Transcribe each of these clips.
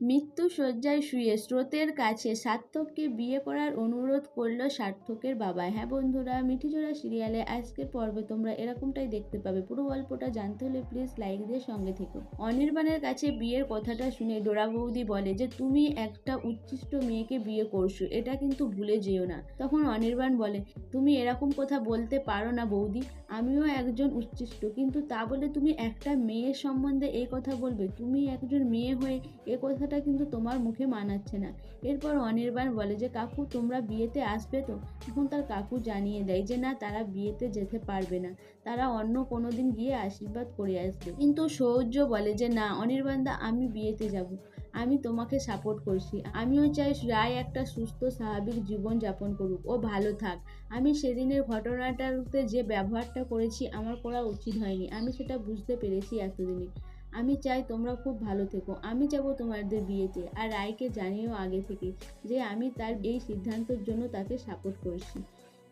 মৃত্যু শয্যায় শুয়ে স্রোতের কাছে সার্থককে বিয়ে করার অনুরোধ করল সার্থকের বাবা হ্যাঁ বন্ধুরা, মিঠিজোড়া সিরিয়ালে আজকের পর্বে তোমরা এরকমটাই দেখতে পাবে। পুরো গল্পটা জানতে হলে প্লিজ লাইক দিয়ে সঙ্গে থেকো। অনির্বাণের কাছে বিয়ের কথাটা শুনে ডোরা বৌদি বলে যে, তুমি একটা উচ্ছিষ্ট মেয়েকে বিয়ে করছ, এটা কিন্তু ভুলে যেও না। তখন অনির্বাণ বলে, তুমি এরকম কথা বলতে পারো না বৌদি, আমিও একজন উচ্ছিষ্ট, কিন্তু তা বলে তুমি একটা মেয়ের সম্বন্ধে এই কথা বলবে। তুমি একজন মেয়ে হয়ে এ কথাটা কিন্তু তোমার মুখে মানাচ্ছে না। এরপর অনির্বাণ বলে যে, কাকু, তোমরা বিয়েতে আসবে তো? তখন তার কাকু জানিয়ে দেয় যে, না, তারা বিয়েতে যেতে পারবে না। তারা অন্য কোনো দিন গিয়ে আশীর্বাদ করে আসবে। কিন্তু সৌর্য বলে যে, না অনির্বাণদা আমি বিয়েতে যাব। আমি তোমাকে সাপোর্ট করছি। আমিও চাই রায় একটা সুস্থ, স্বাভাবিক জীবন যাপন করুক। ও ভালো থাক। আমি সেদিনের ঘটনাটাতে যে ব্যবহারটা করেছি, আমার করা উচিত হয়নি। আমি সেটা বুঝতে পেরেছি এতদিনে। আমি চাই তোমরা খুব ভালো থেকো। আমি যাব তোমাদের বিয়েতে। আর রায়কে জানিও আগে থেকে যে আমি তার এই সিদ্ধান্তের জন্য তাকে সাপোর্ট করছি।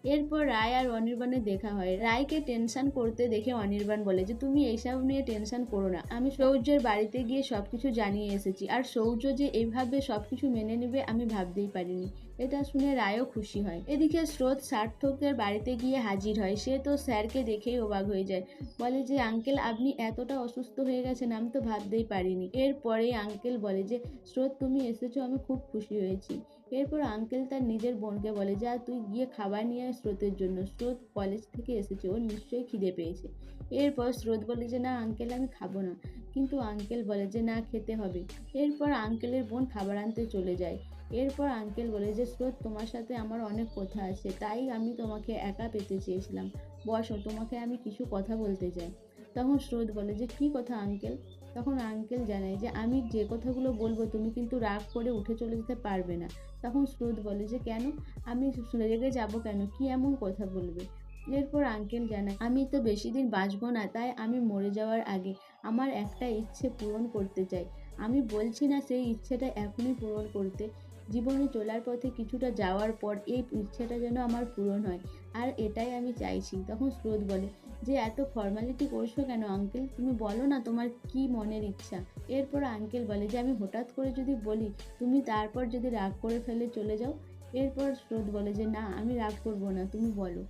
এরপর রায় আর অনির্বাণের দেখা হয়। রায়কে টেনশন করতে দেখে অনির্বাণ বলে যে, তুমি এইসব নিয়ে টেনশন করো না। আমি সৌর্যের বাড়িতে গিয়ে সবকিছু জানিয়ে এসেছি। আর সৌর্য যে এইভাবে সবকিছু মেনে নেবে, আমি ভাবতেই পারিনি। এটা শুনে রায়ও খুশি হয়। এদিকে স্রোত সার্থকের বাড়িতে গিয়ে হাজির হয়। সে তো স্যারকে দেখেই অবাক হয়ে যায়। বলে যে, আঙ্কেল, আপনি এতটা অসুস্থ হয়ে গেছেন, আমি তো ভাবতেই পারিনি। এরপরে আঙ্কেল বলে যে, স্রোত, তুমি এসেছ, আমি খুব খুশি হয়েছি। এরপর আঙ্কেল তার নিজের বোনকে বলে, যা, তুই গিয়ে খাবার নিয়ে আয় স্রোতের জন্য। স্রোত কলেজ থেকে এসেছে ওর নিশ্চয়ই খিদে পেয়েছে। এরপর স্রোত বলে যে, না আঙ্কেল আমি খাব না। কিন্তু আঙ্কেল বলে যে, না, খেতে হবে। এরপর আঙ্কেলের বোন খাবার আনতে চলে যায়। এরপর আঙ্কেল বলে যে, স্রোত, তোমার সাথে আমার অনেক কথা আছে, তাই আমি তোমাকে একা পেতে চেয়েছিলাম। বসো, তোমাকে আমি কিছু কথা বলতে চাই। তখন স্রোত বলে যে, কী কথা আঙ্কেল তখন আঙ্কেল জানায় যে, আমি যে কথাগুলো বলব, তুমি কিন্তু রাগ করে উঠে চলে যেতে পারবে না। তখন স্রোত বলে যে, কেন? আমি রেগে যাব কেন? কি এমন কথা বলবে? এরপর আঙ্কেল জানায়, আমি তো বেশি দিন বাঁচবো না, তাই আমি মরে যাওয়ার আগে আমার একটা ইচ্ছে পূরণ করতে চাই। আমি বলছি না সেই ইচ্ছেটা এখনই পূরণ করতে। জীবনে চলার পথে কিছুটা যাওয়ার পর এই ইচ্ছেটা যেন আমার পূরণ হয়, আর এটাই আমি চাইছি। তখন স্রোত বলে যে এত ফর্মালিটি করছ কেন আঙ্কেল তুমি বলো না তোমার কি মনের ইচ্ছা। এরপর আঙ্কেল বলে যে, আমি হঠাৎ করে যদি বলি, তুমি তারপর যদি রাগ করে ফেলে চলে যাও? এরপর স্রোত বলে যে, না, আমি রাগ করব না, তুমি বলো।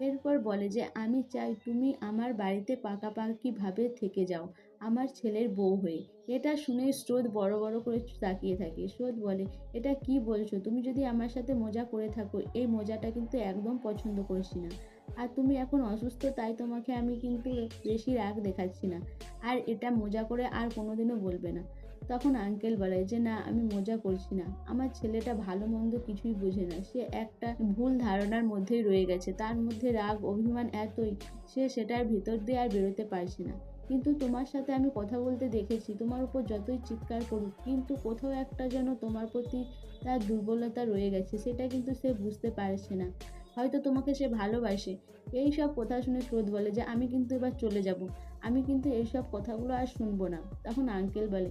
এরপর বলে যে, আমি চাই তুমি আমার বাড়িতে পাকাপাকিভাবে থেকে যাও, আমার ছেলের বউ হয়ে। এটা শুনে স্রোত বড় বড় করে তাকিয়ে থাকে। স্রোত বলে, এটা কি বলছো? তুমি যদি আমার সাথে মজা করে থাকো, এই মজাটা কিন্তু একদম পছন্দ করছি না। আর তুমি এখন অসুস্থ, তাই তোমাকে আমি কিন্তু বেশি রাগ দেখাচ্ছি না। আর এটা মজা করে আর কোনোদিনও বলবে না। তখন আঙ্কেল বলে যে, না, আমি মজা করছি না। আমার ছেলেটা ভালো মন্দ কিছুই বোঝে না। সে একটা ভুল ধারণার মধ্যেই রয়ে গেছে। তার মধ্যে রাগ, অভিমান এতই, সে সেটার ভিতর দিয়ে আর বেরোতে পারছে না। কিন্তু তোমার সাথে আমি কথা বলতে দেখেছি। তোমার উপর যতই চিৎকার করুক, কিন্তু কোথাও একটা যেন তোমার প্রতি তার দুর্বলতা রয়ে গেছে। সেটা কিন্তু সে বুঝতে পারছে না। হয়তো তোমাকে সে ভালোবাসে। এই সব কথা শুনে স্রোত বলে যে, আমি কিন্তু এবার চলে যাব। আমি কিন্তু এইসব কথাগুলো আর শুনব না। তখন আঙ্কেল বলে,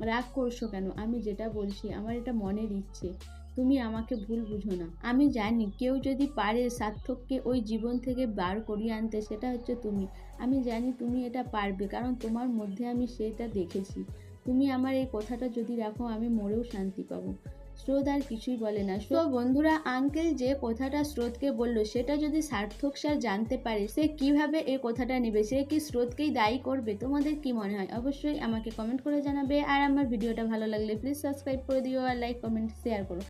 রাগ করছ কেন? আমি যেটা বলছি, আমার এটা মনের ইচ্ছে। তুমি আমাকে ভুল বুঝো না। আমি জানি কেউ যদি পারে সার্থককে ওই জীবন থেকে বার করিয়ে আনতে, সেটা হচ্ছে তুমি। আমি জানি তুমি এটা পারবে, কারণ তোমার মধ্যে আমি সেটা দেখেছি। তুমি আমার এই কথাটা যদি রাখো, আমি মরেও শান্তি পাবো। স্রোত আর কিছুই বলে না। তো বন্ধুরা আঙ্কেল যে কথাটা স্রোতকে বলল, সেটা যদি সার্থক স্যার জানতে পারে, সে কীভাবে এই কথাটা নেবে? সে কি স্রোতকেই দায়ী করবে? তোমাদের কি মনে হয়? অবশ্যই আমাকে কমেন্ট করে জানাবে। আর আমার ভিডিওটা ভালো লাগলে প্লিজ সাবস্ক্রাইব করে দিও আর লাইক কমেন্ট শেয়ার করো।